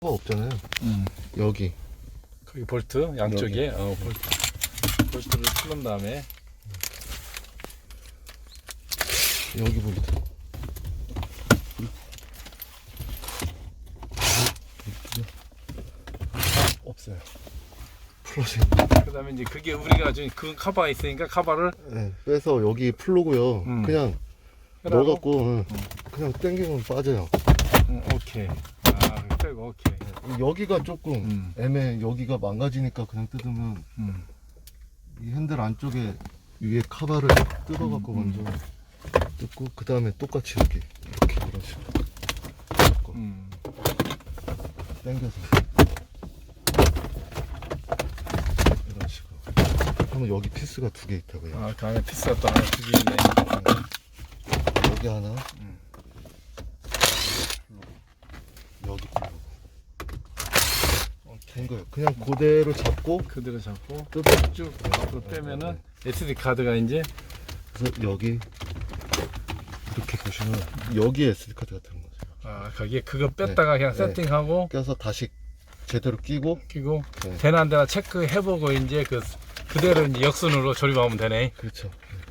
가 없잖아요. 음. 여기 거기 볼트 양쪽에 어, 볼트. 볼트를 풀은 다음에 여기 볼트. 없어요. 풀어진. 그다음에 이제 그게 우리가 지금 그 카바가 있으니까 카바를 네, 빼서 여기 풀로고요. 음. 그냥? 넣어갖고 응, 그냥 당기면 빠져요. 음, 오케이. 아 빼고 오케이. 여기가 조금 음. 애매. 여기가 망가지니까 그냥 뜯으면 음. 이 핸들 안쪽에 위에 카바를 뜯어갖고 음, 먼저 뜯고 그 다음에 똑같이 이렇게 이렇게 이런 식으로 음. 당겨서 이런 식으로 하면 여기 피스가 두 개 있다고요. 아, 그 안에 피스가 또 하나 두개 있네. 여기 하나, 음. 여기 된 거예요. 그냥 그대로 잡고 그대로 잡고. 쭉 앞으로 빼면은 SD 카드가 이제 그래서 여기 이렇게 보시면 여기에 SD 카드가 들은 거죠. 아 거기에 그거 뺐다가 그냥 네. 세팅하고 껴서 다시 제대로 끼고 끼고 네. 되나 안 되나 체크해보고 이제 그 그대로 이제 역순으로 조립하면 되네. 그렇죠. 네.